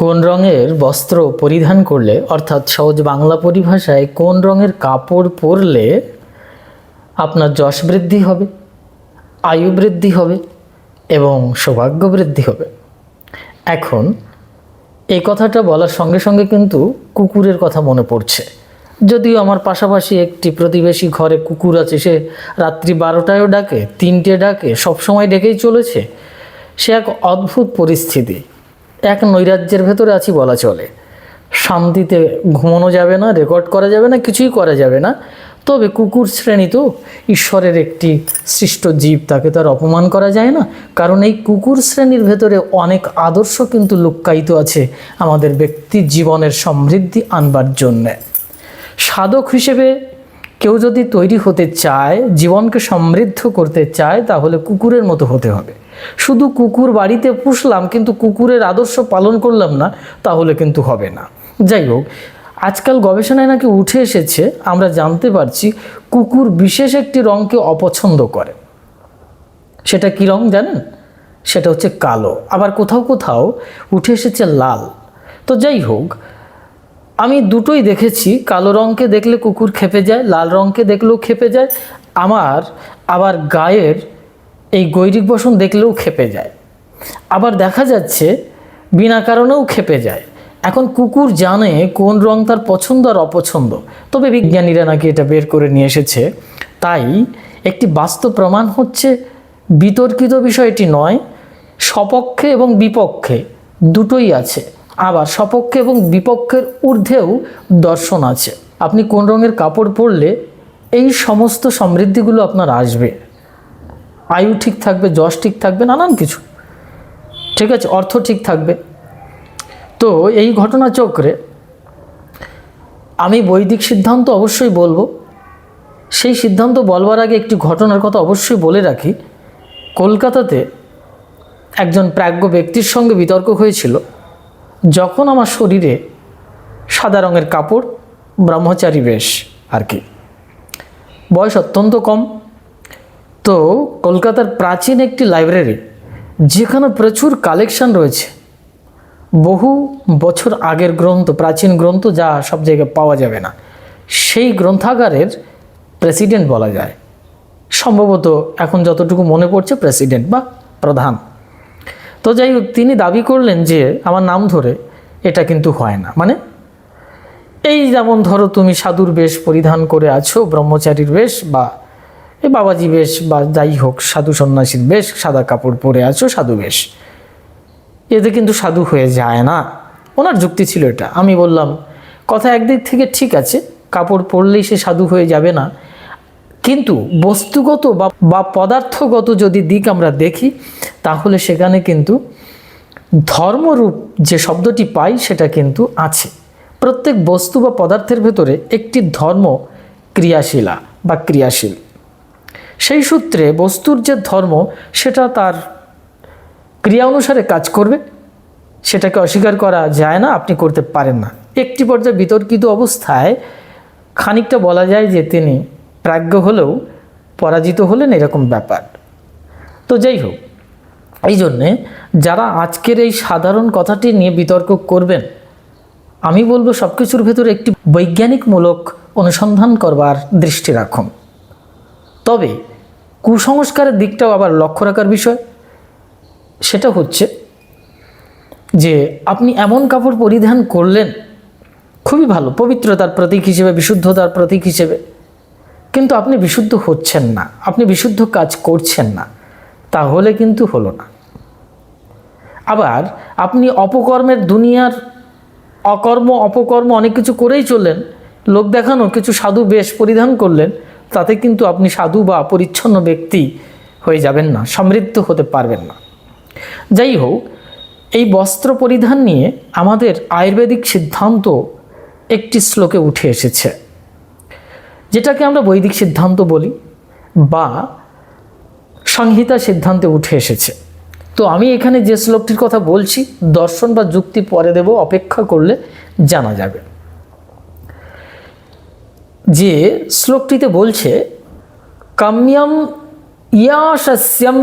কোন রঙের বস্ত্র পরিধান করলে, অর্থাৎ সহজ বাংলা পরিভাষায় কোন রঙের কাপড় পরলে আপনার যশ বৃদ্ধি হবে, আয়ু বৃদ্ধি হবে এবং সৌভাগ্য বৃদ্ধি হবে? এখন এই কথাটা বলার সঙ্গে সঙ্গে কিন্তু কুকুরের কথা মনে পড়ছে। যদিও আমার পাশাপাশি একটি প্রতিবেশী ঘরে কুকুর আছে, সে রাত্রি বারোটায়ও ডাকে, তিনটে ডাকে, সবসময় ডেকেই চলেছে। সে এক অদ্ভুত পরিস্থিতি। এক নৈরাজ্যের ভেতরে আছি বলা চলে। শান্তিতে ঘুমানো যাবে না রেকর্ড করা যাবে না, কিছুই করা যাবে না। তবে কুকুর শ্রেণি তো ঈশ্বরের একটি সৃষ্ট জীব, তাকে তার অপমান করা যায় না। কারণ এই কুকুর শ্রেণির ভেতরে অনেক আদর্শ কিন্তু লুক্কায়িত আছে আমাদের ব্যক্তি জীবনের সমৃদ্ধি আনবার জন্যে। সাধক হিসেবে কেউ যদি তৈরি হতে চায়, জীবনকে সমৃদ্ধ করতে চায়, তাহলে কুকুরের মতো হতে হবে। শুধু কুকুর বাড়িতে পুষলাম, কিন্তু কুকুরের আদর্শ পালন করলাম না, তাহলে কিন্তু হবে না। যাই হোক, আজকাল গবেষণায় নাকি উঠে এসেছে, আমরা জানতে পারছি কুকুর বিশেষ একটি রঙকে অপছন্দ করে। সেটা কী রং জানেন? সেটা হচ্ছে কালো। আবার কোথাও কোথাও উঠে এসেছে লাল। তো যাই হোক, আমি দুটোই দেখেছি। কালো রঙকে দেখলে কুকুর খেপে যায়, লাল রঙকে দেখলেও খেপে যায়। আমার আবার গায়ের এই গৈরিক বসন দেখলেও খেপে যায়। আবার দেখা যাচ্ছে, বিনা কারণেও খেপে যায়। এখন কুকুর জানে কোন রং তার পছন্দ আর অপছন্দ। তবে বিজ্ঞানীরা নাকি এটা বের করে নিয়ে এসেছে। তাই একটি বাস্তব প্রমাণ হচ্ছে, বিতর্কিত বিষয়টি নয়, সপক্ষে এবং বিপক্ষে দুটোই আছে। আবার সপক্ষে এবং বিপক্ষের ঊর্ধ্বেও দর্শন আছে। আপনি কোন রঙের কাপড় পরলে এই সমস্ত সমৃদ্ধিগুলো আপনার আসবে। আয়ু ঠিক থাকবে, যশ ঠিক থাকবে, নানান কিছু। ঠিক আছে, অর্থ ঠিক থাকবে। তো এই ঘটনা চক্রে আমি বৈদিক সিদ্ধান্ত অবশ্যই বলব। সেই সিদ্ধান্ত বলবার আগে একটি ঘটনার কথা অবশ্যই বলে রাখি। কলকাতাতে একজন প্রাজ্ঞ ব্যক্তির সঙ্গে বিতর্ক হয়েছিল। যখন আমার শরীরে সাদা রঙের কাপড়, ব্রহ্মচারী বেশ আর কি। বয়স অত্যন্ত কম। তো কলকাতার প্রাচীন একটি লাইব্রেরি যেখানে প্রচুর কালেকশন রয়েছে। বহু বছর আগের গ্রন্থ, প্রাচীন গ্রন্থ যা সব জায়গায় পাওয়া যাবে না। সেই গ্রন্থাগারের প্রেসিডেন্ট বলা যায়। সম্ভবত এখন যতটুকু মনে পড়ছে প্রেসিডেন্ট বা প্রধান। তো যাই হোক, তিনি দাবি করলেন যে, আমার নাম ধরে এটা কিন্তু হয় না। মানে এই যেমন ধরো তুমি সাধুর বেশ পরিধান করে আছো, ব্রহ্মচারীর বেশ বা এই বাবাজি বেশ বা যাই হোক, সাধু সন্ন্যাসীর বেশ সাদা কাপড় পরে আছো, সাধু বেশ। এতে কিন্তু সাধু হয়ে যায় না। ওনার যুক্তি ছিল এটা। আমি বললাম, কথা একদিক থেকে ঠিক আছে, কাপড় পরলেই সে সাধু হয়ে যাবে না। কিন্তু বস্তুগত বা পদার্থগত যদি দিক আমরা দেখি, তাহলে সেখানে কিন্তু ধর্মরূপ যে শব্দটি পাই, সেটা কিন্তু আছে। প্রত্যেক বস্তু বা পদার্থের ভেতরে একটি ধর্ম ক্রিয়াশীলা বা ক্রিয়াশীল। সেই সূত্রে বস্তুর যে ধর্ম, সেটা তার ক্রিয়া অনুসারে কাজ করবে। সেটাকে অস্বীকার করা যায় না, আপনি করতে পারেন না। একটি পর্যায়ে বিতর্কিত অবস্থায় খানিকটা বলা যায় যে তিনি প্রাজ্ঞ হলেও পরাজিত হলেন এরকম ব্যাপার। তো যাই হোক, এই জন্যে যারা আজকের এই সাধারণ কথাটি নিয়ে বিতর্ক করবেন, আমি বলব সব কিছুর ভেতরে একটি বৈজ্ঞানিকমূলক অনুসন্ধান করবার দৃষ্টি রাখুন। তবে কুসংস্কারের দিকটাও আবার লক্ষ্য রাখার বিষয়। সেটা হচ্ছে যে আপনি এমন কাপড় পরিধান করলেন, খুবই ভালো, পবিত্রতার প্রতীক হিসেবে, বিশুদ্ধতার প্রতীক হিসেবে। কিন্তু আপনি বিশুদ্ধ হচ্ছেন না, আপনি বিশুদ্ধ কাজ করছেন না, তাহলে কিন্তু হলো না। আবার আপনি অপকর্মের দুনিয়ার অকর্ম, অপকর্ম অনেক কিছু করেই চললেন, লোক দেখানো, কিছু সাধু বেশ পরিধান করলেন তাতে কিন্তু আপনি সাধু বা পরিচ্ছন্ন ব্যক্তি হয়ে যাবেন না, সমৃদ্ধ হতে পারবেন না। যাই হোক, এই বস্ত্র পরিধান নিয়ে আমাদের আয়ুর্বেদিক সিদ্ধান্ত একটি শ্লোকে উঠে এসেছে। যেটাকে আমরা বৈদিক সিদ্ধান্ত বলি বা সংহিতা সিদ্ধান্তে উঠে এসেছে। তো আমি এখানে যে শ্লোকটির কথা বলছি, দর্শন বা যুক্তি পরে দেব, অপেক্ষা করলে জানা যাবে। যে শ্লোকটিতে বলছে, কাম্যম ইয়াশস্যম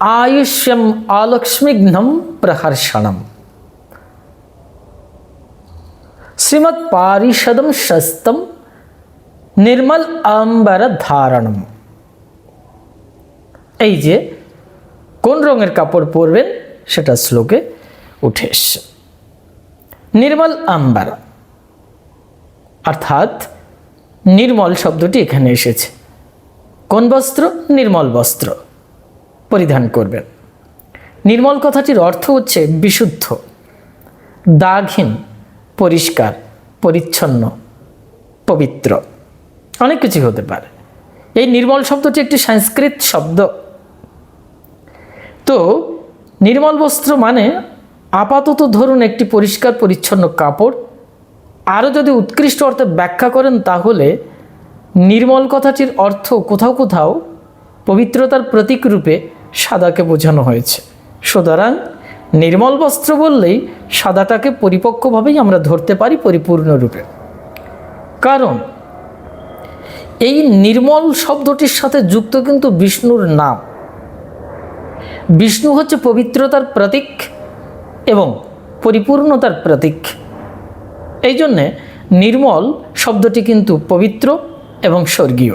আয়ুষ্যম আলক্ষ্মিঘ্নম প্রহর্ষণম। শ্রীমৎ পারিষদম শস্তম নির্মল আম্বার ধারণম। এই যে কোন রঙের কাপড় পরবেন, সেটা শ্লোকে উঠে এসছে। নির্মল আম্বার, অর্থাৎ নির্মল শব্দটি এখানে এসেছে। কোন বস্ত্র? নির্মল বস্ত্র। পরিধান করবেন। নির্মল কথাটির অর্থ হচ্ছে বিশুদ্ধ, দাগহীন, পরিষ্কার, পরিচ্ছন্ন, পবিত্র। অনেক কিছু হতে পারে। এই নির্মল শব্দটি একটি সংস্কৃত শব্দ। তো নির্মল বস্ত্র মানে আপাতত ধরুন একটি পরিষ্কার, পরিচ্ছন্ন কাপড় আরও যদি উৎকৃষ্ট অর্থে ব্যাখ্যা করেন তাহলে নির্মল কথাটির অর্থ কোথাও কোথাও পবিত্রতার প্রতীক রূপে সাদাকে বোঝানো হয়েছে। সুতরাং নির্মল বস্ত্র বললেই সাদাটাকে পরিপক্কভাবেই আমরা ধরতে পারি পরিপূর্ণরূপে কারণ এই নির্মল শব্দটির সাথে যুক্ত কিন্তু বিষ্ণুর নাম। বিষ্ণু হচ্ছে পবিত্রতার প্রতীক এবং পরিপূর্ণতার প্রতীক। এই জন্যে নির্মল শব্দটি কিন্তু পবিত্র এবং স্বর্গীয়।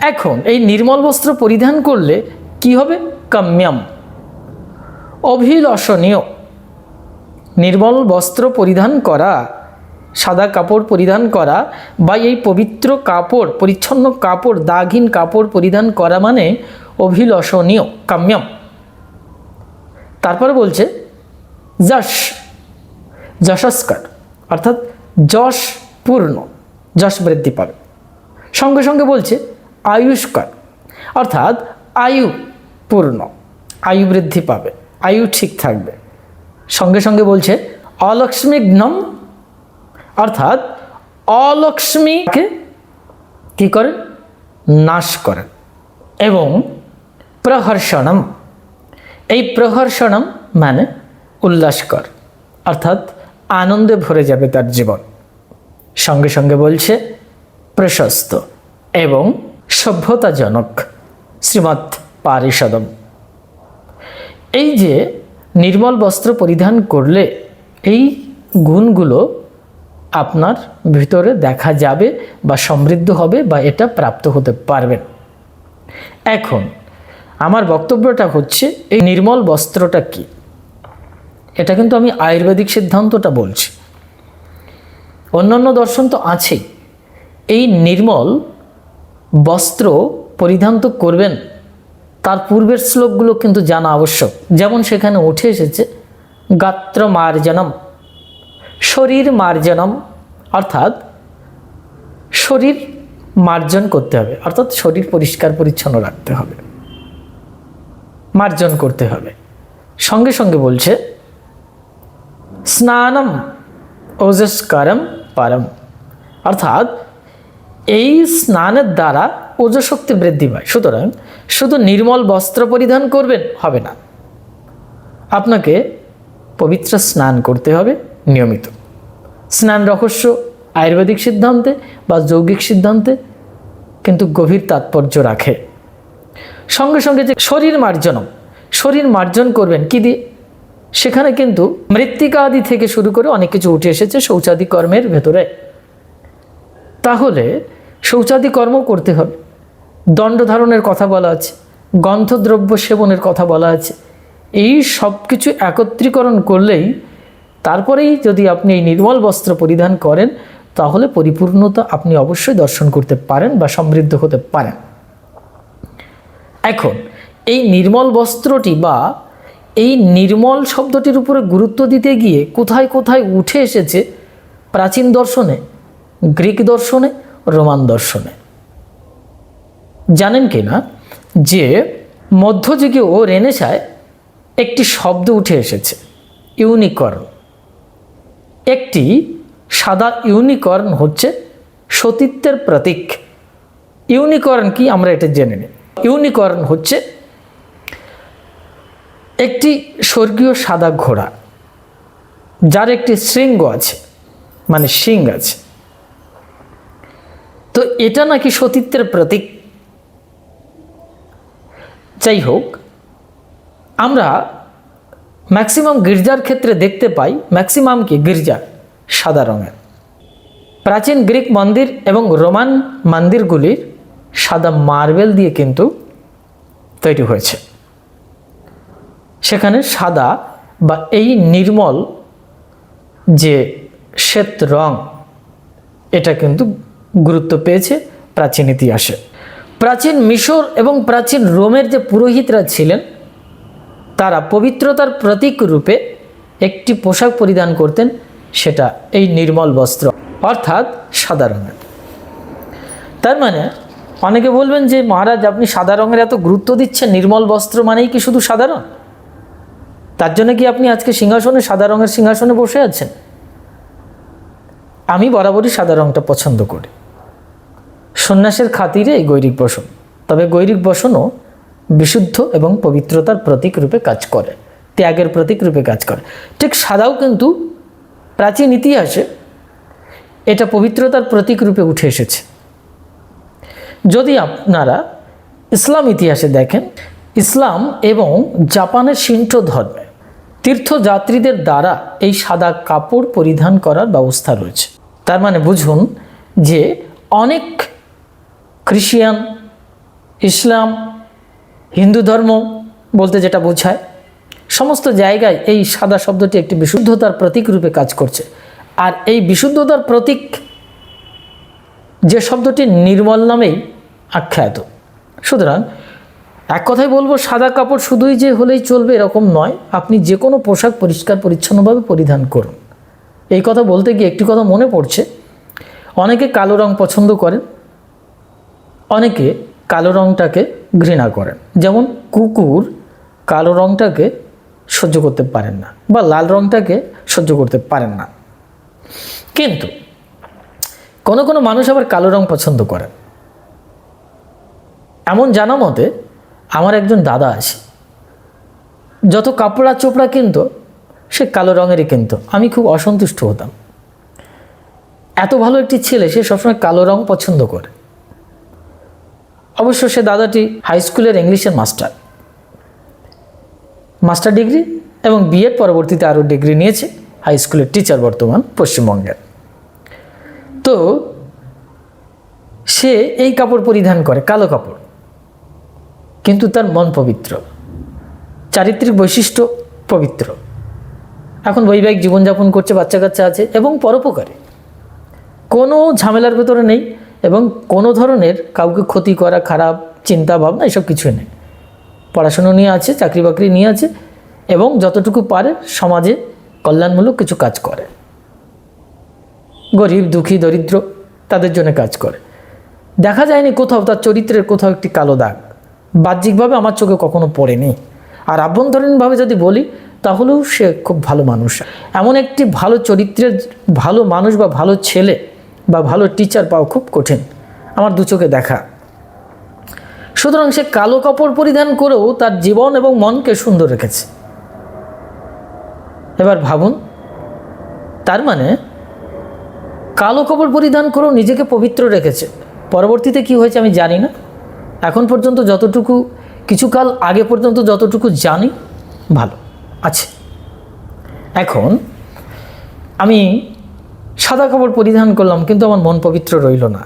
এখন এই নির্মল বস্ত্র পরিধান করলে কি হবে? কাম্যাম। অভিলষণীয়। নির্মল বস্ত্র পরিধান করা, সাদা কাপড় পরিধান করা বা এই পবিত্র কাপড়, পরিচ্ছন্ন কাপড়, দাগহীন কাপড় পরিধান করা মানে অভিলষণীয়, কাম্যম। তারপরে বলছে, যশ, যশস্কার। অর্থাৎ যশ পূর্ণ, যশ বৃদ্ধি পাবে। সঙ্গে সঙ্গে বলছে আয়ুষ্কার, অর্থাৎ আয়ু পূর্ণ, আয়ু বৃদ্ধি পাবে, আয়ু ঠিক থাকবে। সঙ্গে সঙ্গে বলছে অলক্ষ্মীঘ্নম, অর্থাৎ অলক্ষ্মীকে কি করেন নাশ করেন এবং প্রহর্ষণম। এই প্রহর্ষণম মানে উল্লাসকর, অর্থাৎ আনন্দে ভরে যাবে তার জীবন। সঙ্গে সঙ্গে বলছে, প্রশস্ত এবং সভ্যতাজনক শ্রীমৎ পারিষদম। এই যে নির্মল বস্ত্র পরিধান করলে এই গুণগুলো আপনার ভিতরে দেখা যাবে বা সমৃদ্ধ হবে বা এটা প্রাপ্ত হতে পারবেন এখন আমার বক্তব্যটা হচ্ছে, এই নির্মল বস্ত্রটা কি? এটা কিন্তু আমি আয়ুর্বেদিক সিদ্ধান্তটা বলছি। অন্যান্য দর্শন তো আছেই। এই নির্মল বস্ত্র পরিধান তো করবেন, তার পূর্বের শ্লোকগুলো কিন্তু জানা আবশ্যক। যেমন সেখানে উঠে এসেছে, গাত্র মার্জনম, শরীর মার্জনম, অর্থাৎ শরীর মার্জন করতে হবে, অর্থাৎ শরীর পরিষ্কার পরিচ্ছন্ন রাখতে হবে, মার্জন করতে হবে। সঙ্গে সঙ্গে বলছে স্নানম ওজস্কারম পারম অর্থাৎ এই স্নানের দ্বারা ওজশক্তি বৃদ্ধি পায় সুতরাং শুধু নির্মল বস্ত্র পরিধান করবেন হবে না। আপনাকে পবিত্র স্নান করতে হবে নিয়মিত। স্নান রহস্য, আয়ুর্বেদিক সিদ্ধান্তে বা যৌগিক সিদ্ধান্তে কিন্তু গভীর তাৎপর্য রাখে। সঙ্গে সঙ্গে যে শরীর মার্জনম, শরীর মার্জন করবেন কি দিয়ে? সেখানে কিন্তু মৃত্তিকা আদি থেকে শুরু করে অনেক কিছু উঠে এসেছে শৌচাদি কর্মের ভেতরে। তাহলে শৌচাদি কর্ম করতে হবে। দণ্ড ধারণের কথা বলা আছে, গন্ধদ্রব্য সেবনের কথা বলা আছে। এই সব কিছু একত্রীকরণ করলেই তারপরেই যদি আপনি এই নির্মল বস্ত্র পরিধান করেন, তাহলে পরিপূর্ণতা আপনি অবশ্যই দর্শন করতে পারেন বা সমৃদ্ধ হতে পারেন। এখন, এই নির্মল বস্ত্রটি বা এই নির্মল শব্দটির উপরে গুরুত্ব দিতে গিয়ে কোথায় কোথায় উঠে এসেছে প্রাচীন দর্শনে? গ্রিক দর্শনে? রোমান দর্শনে? জানেন কি না যে মধ্যযুগে ও রেনেসায় একটি শব্দ উঠে এসেছে, ইউনিকর্ন। একটি সাদা ইউনিকর্ন হচ্ছে সতীত্বের প্রতীক। ইউনিকর্ন কি? আমরা এটা জেনে নিই। ইউনিকর্ন হচ্ছে একটি স্বর্গীয় সাদা ঘোড়া, যার একটি শৃঙ্গ আছে মানে শিং আছে। তো এটা নাকি সতীত্বের প্রতীক? যাই হোক, আমরা ম্যাক্সিমাম গির্জার ক্ষেত্রে দেখতে পাই, ম্যাক্সিমাম কি গির্জা? সাদা রঙের। প্রাচীন গ্রিক মন্দির এবং রোমান মন্দিরগুলির সাদা মার্বেল দিয়ে কিন্তু তৈরি হয়েছে। সেখানে সাদা বা এই নির্মল যে শ্বেত রং, এটা কিন্তু গুরুত্ব পেয়েছে প্রাচীন ইতিহাসে। প্রাচীন মিশর এবং প্রাচীন রোমের যে পুরোহিতরা ছিলেন, তারা পবিত্রতার প্রতীক রূপে একটি পোশাক পরিধান করতেন, সেটা এই নির্মল বস্ত্র, অর্থাৎ সাদা রঙের। তার মানে অনেকে বলবেন যে মহারাজ, আপনি সাদা রঙের এত গুরুত্ব দিচ্ছেন, নির্মল বস্ত্র মানেই কি শুধু সাদা রঙ তার জন্য কি আপনি আজকে সিংহাসনে সাদা রঙের সিংহাসনে বসে আছেন? আমি বরাবরই সাদা রঙটা পছন্দ করি। সন্ন্যাসের খাতিরে এই গৈরিক বসন। তবে গৈরিক বসনও বিশুদ্ধ এবং পবিত্রতার প্রতীক রূপে কাজ করে, ত্যাগের প্রতীক রূপে কাজ করে। ঠিক সাদাও কিন্তু প্রাচীন ইতিহাসে এটা পবিত্রতার প্রতীক রূপে উঠে এসেছে। যদি আপনারা ইসলাম ইতিহাসে দেখেন, ইসলাম এবং জাপানের সিন্টো ধর্মে তীর্থযাত্রীদের দ্বারা এই সাদা কাপড় পরিধান করার ব্যবস্থা রয়েছে। তার মানে বুঝুন যে অনেক খ্রিস্টিয়ান ইসলাম, হিন্দু ধর্ম বলতে যেটা বোঝায়, সমস্ত জায়গায় এই সাদা শব্দটি একটি বিশুদ্ধতার প্রতীক রূপে কাজ করছে। আর এই বিশুদ্ধতার প্রতীক যে শব্দটি নির্মল নামেই আখ্যায়িত। সুতরাং এক কথাই বলব, সাদা কাপড় শুধুই যে হলেই চলবে এরকম নয়। আপনি যে কোনো পোশাক পরিষ্কার, পরিচ্ছন্নভাবে পরিধান করুন। এই কথা বলতে গিয়ে একটি কথা মনে পড়ছে। অনেকে কালো রং পছন্দ করেন, অনেকে কালো রংটাকে ঘৃণা করেন। যেমন কুকুর কালো রংটাকে সহ্য করতে পারেন না বা লাল রংটাকে সহ্য করতে পারেন না। কিন্তু কোনো কোনো মানুষ আবার কালো রং পছন্দ করেন। এমন জানা মতে আমার একজন দাদা আছে। যত কাপড়া চোপড়া কিনতো, সে কালো রঙেরই কিনতো। আমি খুব অসন্তুষ্ট হতাম। এত ভালো একটি ছেলে, সে সবসময় কালো রং পছন্দ করে। অবশ্য সে দাদাটি হাই স্কুলের ইংলিশের মাস্টার মাস্টার ডিগ্রি এবং বিএড পরবর্তীতে আরও ডিগ্রি নিয়েছে হাই স্কুলের টিচার বর্তমান পশ্চিমবঙ্গের। তো, সে এই কাপড় পরিধান করে, কালো কাপড়। কিন্তু তার মন পবিত্র। চারিত্রিক বৈশিষ্ট্য পবিত্র। এখন বৈবাহিক জীবনযাপন করছে বাচ্চা কাচ্চা আছে এবং পরোপকারে। কোনো ঝামেলার ভেতরে নেই এবং কোনো ধরনের কাউকে ক্ষতি করা, খারাপ চিন্তা, ভাবনা এসব কিছুই নেই। পড়াশুনো নিয়ে আছে চাকরি বাকরি নিয়ে আছে এবং যতটুকু পারে সমাজে কল্যাণমূলক কিছু কাজ করে। গরিব, দুঃখী, দরিদ্র তাদের জন্য কাজ করে। দেখা যায়নি কোথাও তার চরিত্রের কোথাও একটি কালো দাগ। বাহ্যিকভাবে আমার চোখে কখনো পড়েনি। আর আভ্যন্তরীণভাবে যদি বলি, তাহলেও সে খুব ভালো মানুষ। এমন একটি ভালো চরিত্রের ভালো মানুষ বা ভালো ছেলে বা ভালো টিচার পাওয়া খুব কঠিন, আমার দু চোখে দেখা। সুতরাং সে কালো কাপড় পরিধান করেও তার জীবন এবং মনকে সুন্দর রেখেছে। এবার ভাবুন, তার মানে কালো কাপড় পরিধান করেও নিজেকে পবিত্র রেখেছে। পরবর্তীতে কি হয়েছে আমি জানি না। এখন পর্যন্ত যতটুকু, কিছুকাল আগে পর্যন্ত যতটুকু জানি, ভালো, আছে। এখন আমি সাদা কাপড় পরিধান করলাম, কিন্তু আমার মন পবিত্র রইল না।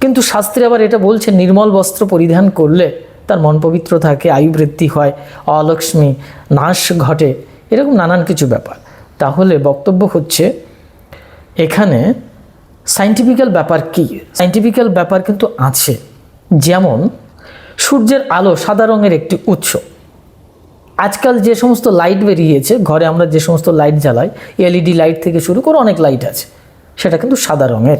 কিন্তু শাস্ত্রে আবার এটা বলছে, নির্মল বস্ত্র পরিধান করলে তার মন পবিত্র থাকে, আয়ু বৃদ্ধি হয়, অলক্ষ্মী নাশ ঘটে, এরকম নানান কিছু ব্যাপার। তাহলে বক্তব্য হচ্ছে, এখানে সাইন্টিফিক্যাল ব্যাপার কি? সাইন্টিফিক্যাল ব্যাপার কিন্তু আছে। যেমন, সূর্যের আলো সাদা রঙের একটি উৎস। আজকাল যে সমস্ত লাইট বেরিয়েছে, ঘরে আমরা যে সমস্ত লাইট জ্বালাই এলইডি লাইট থেকে শুরু করে অনেক লাইট আছে, সেটা কিন্তু সাদা রঙের।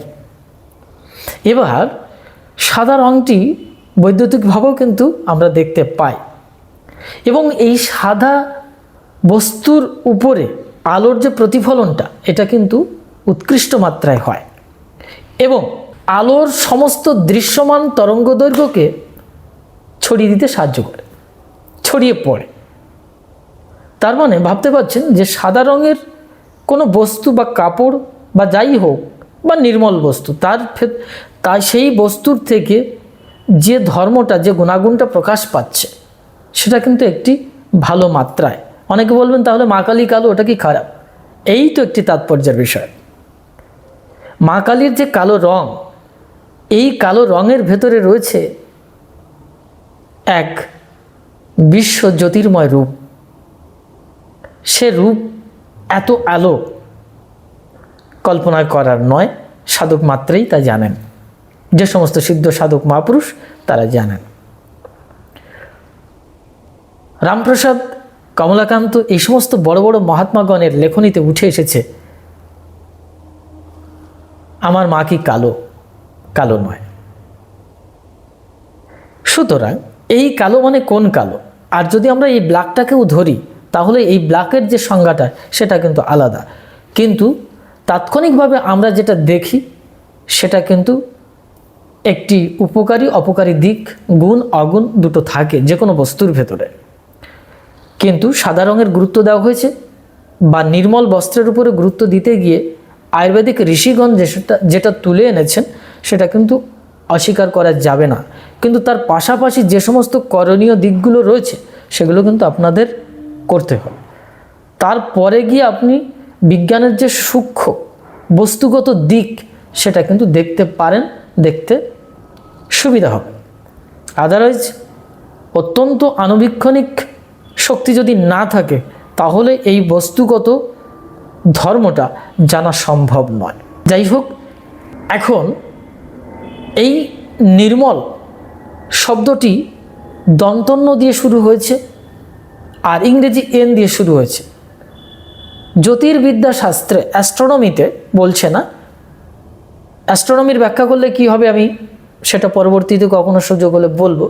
এবার, সাদা রঙটি বৈদ্যুতিকভাবেও কিন্তু আমরা দেখতে পাই। এবং এই সাদা বস্তুর উপরে আলোর যে প্রতিফলনটা, এটা কিন্তু উৎকৃষ্ট মাত্রায় হয়। এবং আলোর সমস্ত দৃশ্যমান তরঙ্গ দৈর্ঘ্যকে ছড়িয়ে দিতে সাহায্য করে, ছড়িয়ে পড়ে। তার মানে ভাবতে পারছেন যে সাদা রঙের কোনো বস্তু বা কাপড় বা যাই হোক বা নির্মল বস্তু, তার তাই সেই বস্তুর থেকে যে ধর্মটা, যে গুণাগুণটা প্রকাশ পাচ্ছে, সেটা কিন্তু একটি ভালো মাত্রায়। অনেকে বলবেন, তাহলে মা কালী কালো, ওটা কি খারাপ? এই তো একটি তাৎপর্যের বিষয়। মা কালীর যে কালো রং এই কালো রঙের ভেতরে রয়েছে এক বিশ্ব জ্যোতির্ময় রূপ। সে রূপ এত আলো কল্পনা করার নয়, সাধক মাত্রেই তা জানেন। যে সমস্ত সিদ্ধ সাধক মহাপুরুষ তারা জানেন। রামপ্রসাদ, কমলাকান্ত এই সমস্ত বড় বড় মহাত্মাগণের লেখনীতে উঠে এসেছে, আমার মা কি কালো? কালো নয়। সুতরাং এই কালো মানে কোন কালো? আর যদি আমরা এই ব্ল্যাকটাকেও ধরি, তাহলে এই ব্ল্যাকের যে সংজ্ঞাটা, সেটা কিন্তু আলাদা। কিন্তু তাৎক্ষণিকভাবে আমরা যেটা দেখি, সেটা কিন্তু একটি উপকারী, অপকারী দিক, গুণ, অগুণ দুটো থাকে যে কোনো বস্তুর ভেতরে। কিন্তু সাদা রঙের গুরুত্ব দেওয়া হয়েছে বা নির্মল বস্ত্রের উপরে গুরুত্ব দিতে গিয়ে আয়ুর্বেদিক ঋষিগণ যেটা যেটা তুলে এনেছেন সেটা কিন্তু অস্বীকার করা যাবে না। কিন্তু তার পাশাপাশি যে সমস্ত করণীয় দিকগুলো রয়েছে, সেগুলো কিন্তু আপনাদের করতে হবে। তারপরে গিয়ে আপনি বিজ্ঞানের যে সূক্ষ্ম, বস্তুগত দিক, সেটা কিন্তু দেখতে পারেন, দেখতে সুবিধা হবে। আদারওয়াইজ অত্যন্ত আনুবীক্ষণিক শক্তি যদি না থাকে, তাহলে এই বস্তুগত ধর্মটা জানা সম্ভব নয়। যাই হোক, এখন এই নির্মল শব্দটি দন্তন্য দিয়ে শুরু হয়েছে আর ইংরেজি এন দিয়ে শুরু হয়েছে। জ্যোতির্বিদ্যা শাস্ত্রে অ্যাস্ট্রোনমিতে বলছে না। অ্যাস্ট্রোনমির ব্যাখ্যা করলে কি হবে আমি সেটা পরবর্তীতে কখনো সুযোগ হলে বলব।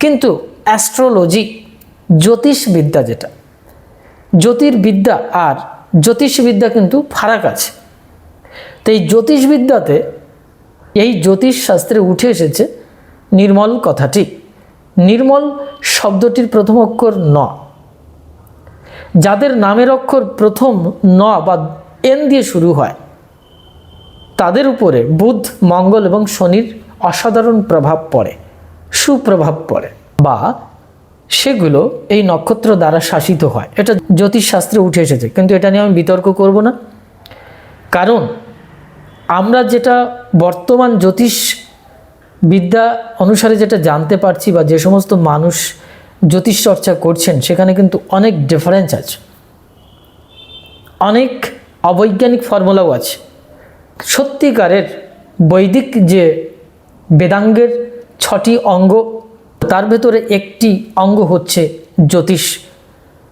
কিন্তু অ্যাস্ট্রোলজি, জ্যোতিষবিদ্যা যেটা, জ্যোতির্বিদ্যা আর জ্যোতিষবিদ্যা কিন্তু ফারাক আছে। তো এই জ্যোতিষবিদ্যাতে এই জ্যোতিষ শাস্ত্রে উঠে এসেছে নির্মল কথাটি। নির্মল শব্দটির প্রথম অক্ষর ন। যাদের নামের অক্ষর প্রথম ন বা এন দিয়ে শুরু হয়, তাদের উপরে বুধ, মঙ্গল এবং শনির অসাধারণ প্রভাব পড়ে, সুপ্রভাব পড়ে বা সেগুলো এই নক্ষত্র দ্বারা শাসিত হয়। এটা জ্যোতিষশাস্ত্রে উঠে এসেছে, কিন্তু এটা নিয়ে আমি বিতর্ক করব না। কারণ আমরা যেটা বর্তমান জ্যোতিষ বিদ্যা অনুসারে যেটা জানতে পারছি বা যে সমস্ত মানুষ জ্যোতিষ চর্চা করছেন, সেখানে কিন্তু অনেক ডিফারেন্স আছে। অনেক অবৈজ্ঞানিক ফর্মুলাও আছে। সত্যিকারের বৈদিক যে বেদাঙ্গের ছটি অঙ্গ, তার ভেতরে একটি অঙ্গ হচ্ছে জ্যোতিষ।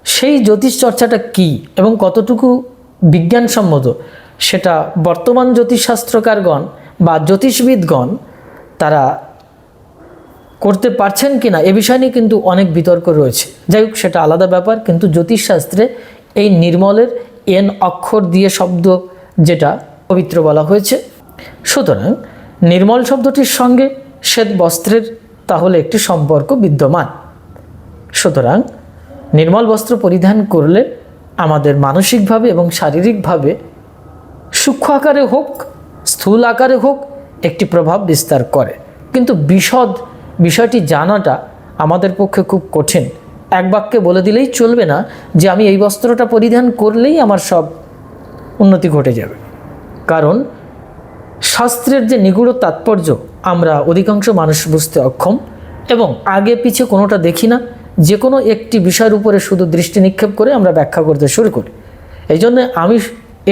সেই জ্যোতিষ চর্চাটা কি এবং কতটুকু বিজ্ঞানসম্মত, সেটা বর্তমান জ্যোতিষশাস্ত্রকারগণ বা জ্যোতিষবিদগণ তারা করতে পারছেন কি না এ বিষয় নিয়ে কিন্তু অনেক বিতর্ক রয়েছে। যাই হোক, সেটা আলাদা ব্যাপার, কিন্তু জ্যোতিষশাস্ত্রে এই নির্মলের এন অক্ষর দিয়ে শব্দ যেটা পবিত্র বলা হয়েছে। সুতরাং নির্মল শব্দটির সঙ্গে শ্বেত বস্ত্রের তাহলে একটি সম্পর্ক বিদ্যমান। সুতরাং নির্মল বস্ত্র পরিধান করলে আমাদের মানসিকভাবে এবং শারীরিকভাবে সূক্ষ্ম আকারে হোক স্থূল আকারে হোক, একটি প্রভাব বিস্তার করে। কিন্তু বিশদ বিষয়টি জানাটা আমাদের পক্ষে খুব কঠিন। এক বাক্যে বলে দিলেই চলবে না যে আমি এই বস্ত্রটা পরিধান করলেই আমার সব উন্নতি ঘটে যাবে। কারণ শাস্ত্রের যে নিগুড় তাৎপর্য, আমরা অধিকাংশ মানুষ বুঝতে অক্ষম এবং আগে পিছে কোনোটা দেখি না। যে কোনো একটি বিষয়ের উপরে শুধু দৃষ্টি নিক্ষেপ করে আমরা ব্যাখ্যা করতে শুরু করি। এই জন্য আমি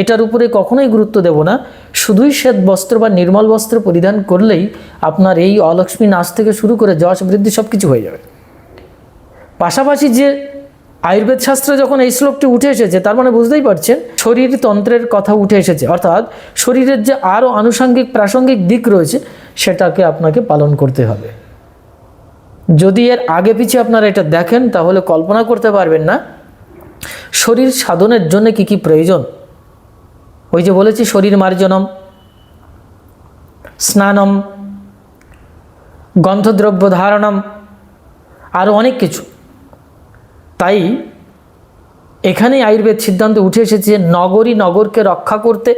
এটার উপরে কখনোই গুরুত্ব দেব না। শুধুই শ্বেত বস্ত্র বা নির্মল বস্ত্র পরিধান করলেই আপনার এই অলক্ষ্মী নাচ থেকে শুরু করে যশ বৃদ্ধি সব কিছু হয়ে যাবে। পাশাপাশি যে আয়ুর্বেদ শাস্ত্রে যখন এই শ্লোকটি উঠে এসেছে, তার মানে বুঝতেই পারছেন, শরীর তন্ত্রের কথা উঠে এসেছে। অর্থাৎ শরীরের যে আরও আনুষঙ্গিক, প্রাসঙ্গিক দিক রয়েছে, সেটাকে আপনাকে পালন করতে হবে। যদি এর আগে পিছিয়ে আপনারা এটা দেখেন, তাহলে কল্পনা করতে পারবেন না, শরীর সাধনের জন্য কি কি প্রয়োজন। ওই যে বলেছি শরীর মার্জনম, স্নানম, গন্ধদ্রব্য ধারণম আরও অনেক কিছু। তাই এখানেই আয়ুর্বেদ সিদ্ধান্তে উঠে এসেছে যে নগরী নগরকে রক্ষা করতে,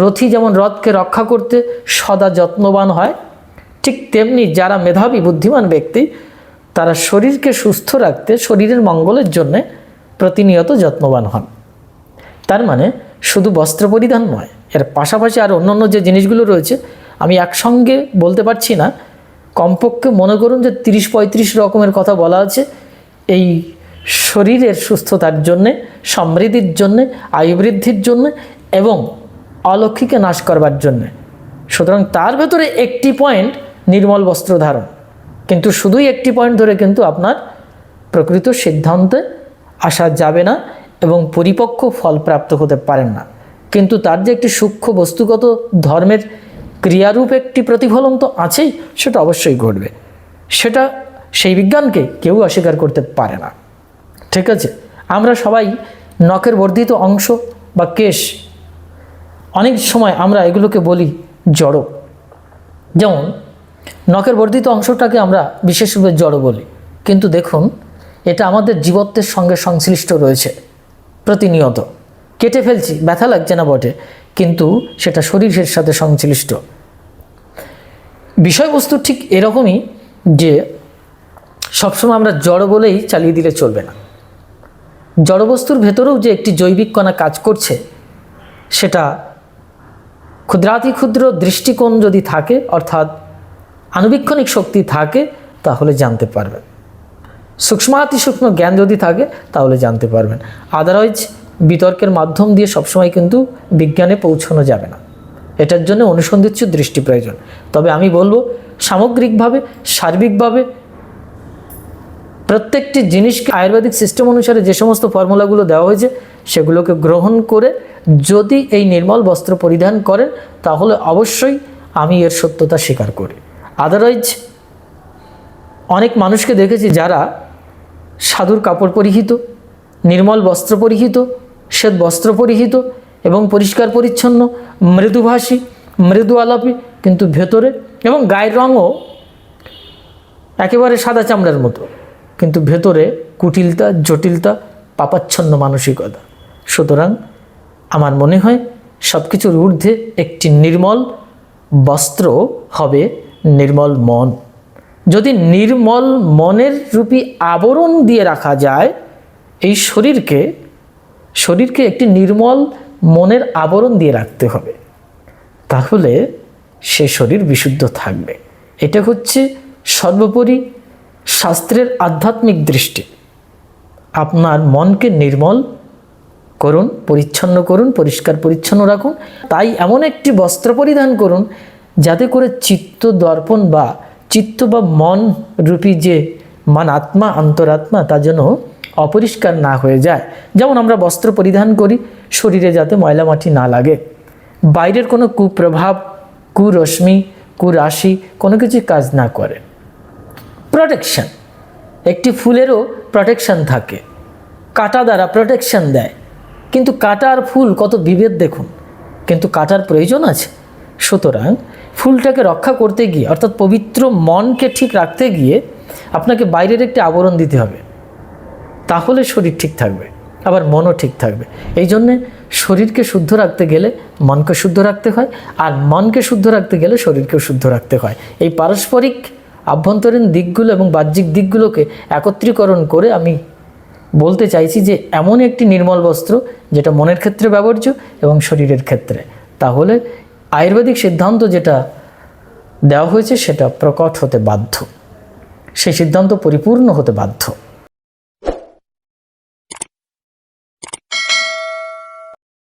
রথি যেমন রথকে রক্ষা করতে সদা যত্নবান হয়, ঠিক তেমনি যারা মেধাবী, বুদ্ধিমান ব্যক্তি, তারা শরীরকে সুস্থ রাখতে, শরীরের মঙ্গলের জন্যে প্রতিনিয়ত যত্নবান হন। তার মানে শুধু বস্ত্র পরিধান নয়, এর পাশাপাশি আর অন্যান্য যে জিনিসগুলো রয়েছে, আমি একসঙ্গে বলতে পারছি না। কমপক্ষে মনে করুন যে তিরিশ পঁয়ত্রিশ রকমের কথা বলা আছে। এই শরীরের সুস্থতার জন্যে, সমৃদ্ধির জন্যে, আয়ু বৃদ্ধির জন্যে এবং অলক্ষীকে নাশ করবার জন্যে। সুতরাং তার ভেতরে একটি পয়েন্ট নির্মল বস্ত্র ধারণ। কিন্তু শুধুই একটি পয়েন্ট ধরে কিন্তু আপনার প্রকৃত সিদ্ধান্তে আসা যাবে না। এবং পরিপক্ক ফল প্রাপ্ত হতে পারেন না। কিন্তু তার যে একটি সূক্ষ্ম বস্তুগত ধর্মের ক্রিয়ারূপ একটি প্রতিফলন তো আছেই, সেটা অবশ্যই ঘটবে। সেটা সেই বিজ্ঞানকে কেউ অস্বীকার করতে পারে না। ঠিক আছে? আমরা সবাই নখের বর্ধিত অংশ বা কেশ, অনেক সময় আমরা এগুলোকে বলি জড়ো। যেমন, নখের বর্ধিত অংশটাকে আমরা বিশেষভাবে জড়ো বলি। কিন্তু দেখুন, এটা আমাদের জীবত্বের সঙ্গে সংশ্লিষ্ট রয়েছে। প্রতিনিয়ত। কেটে ফেলছি, ব্যথা লাগছে না বটে, কিন্তু সেটা শরীরের সাথে সংশ্লিষ্ট। বিষয়বস্তু ঠিক এরকমই যে সবসময় আমরা জড় বলেই চালিয়ে দিলে চলবে না। জড়বস্তুর ভেতরেও যে একটি জৈবিক কণা কাজ করছে, সেটা ক্ষুদ্রাতি ক্ষুদ্র দৃষ্টিকোণ যদি থাকে, অর্থাৎ আনুবীক্ষণিক শক্তি থাকে, তাহলে জানতে পারবেন। সূক্ষ্মাতি সূক্ষ্ম জ্ঞান যদি থাকে, তাহলে জানতে পারবেন। আদারওয়াইজ বিতর্কের মাধ্যম দিয়ে সবসময় কিন্তু বিজ্ঞানে পৌঁছানো যাবে না। এটার জন্য অনুসন্ধিৎসু দৃষ্টি প্রয়োজন। তবে আমি বলব, সামগ্রিকভাবে, সার্বিকভাবে প্রত্যেকটি জিনিসকে আয়ুর্বেদিক সিস্টেম অনুসারে যে সমস্ত ফর্মুলাগুলো দেওয়া হয়েছে, সেগুলোকে গ্রহণ করে যদি এই নির্মল বস্ত্র পরিধান করেন, তাহলে অবশ্যই আমি এর সত্যতা স্বীকার করি। আদারওয়াইজ অনেক মানুষকে দেখেছি যারা সাধুর কাপড় পরিহিত, নির্মল বস্ত্র পরিহিত, শ্বেত বস্ত্র পরিহিত এবং পরিষ্কার পরিচ্ছন্ন, মৃদুভাষী, মৃদু আলাপী কিন্তু ভেতরে এবং গায়ের রঙও একেবারে সাদা চামড়ার মতো, কিন্তু ভেতরে কুটিলতা, জটিলতা, পাপাচ্ছন্ন মানসিকতা। সুতরাং আমার মনে হয় সব কিছুর ঊর্ধ্বে একটি নির্মল বস্ত্র হবে নির্মল মন। যদি নির্মল মনের রূপী আবরণ দিয়ে রাখা যায়, এই শরীরকে শরীরকে একটি নির্মল মনের আবরণ দিয়ে রাখতে হবে। তাহলে সে শরীর বিশুদ্ধ থাকবে। এটা হচ্ছে সর্বোপরি শাস্ত্রের আধ্যাত্মিক দৃষ্টি। আপনার মনকে নির্মল করুন, পরিচ্ছন্ন করুন, পরিষ্কার পরিচ্ছন্ন রাখুন। তাই এমন একটি বস্ত্র পরিধান করুন, যাতে করে চিত্ত দর্পণ বা চিত্ত বা মন রূপী যে মান আত্মা, অন্তরাত্মা, তা যেন অপরিষ্কার না হয়ে যায়। যেমন আমরা বস্ত্র পরিধান করি, শরীরে যাতে ময়লা মাটি না লাগে। বাইরের কোনো কুপ্রভাব, কুরশ্মি, কুরাশি কোনো কিছু কাজ না করে। প্রোটেকশন একটি ফুলেরও প্রোটেকশন থাকে। কাটা দ্বারা প্রোটেকশন দেয়। কিন্তু কাটা আর ফুল কত বিভেদ দেখুন। কিন্তু কাটার প্রয়োজন আছে। সুতরাং ফুলটাকে রক্ষা করতে গিয়ে, অর্থাৎ পবিত্র মনকে ঠিক রাখতে গিয়ে আপনাকে বাইরের একটি আবরণ দিতে হবে। তাহলে শরীর ঠিক থাকবে, আবার মনও ঠিক থাকবে। এই জন্যে শরীরকে শুদ্ধ রাখতে গেলে মনকে শুদ্ধ রাখতে হয়, আর মনকে শুদ্ধ রাখতে গেলে শরীরকেও শুদ্ধ রাখতে হয়। এই পারস্পরিক আভ্যন্তরীণ দিকগুলো এবং বাহ্যিক দিকগুলোকে একত্রীকরণ করে আমি বলতে চাইছি যে, এমন একটি নির্মল বস্ত্র যেটা মনের ক্ষেত্রে ব্যবহার্য এবং শরীরের ক্ষেত্রে। তাহলে আয়ুর্বেদিক সিদ্ধান্ত যেটা দেওয়া হয়েছে সেটা প্রকট হতে বাধ্য। সেই সিদ্ধান্ত পরিপূর্ণ হতে বাধ্য।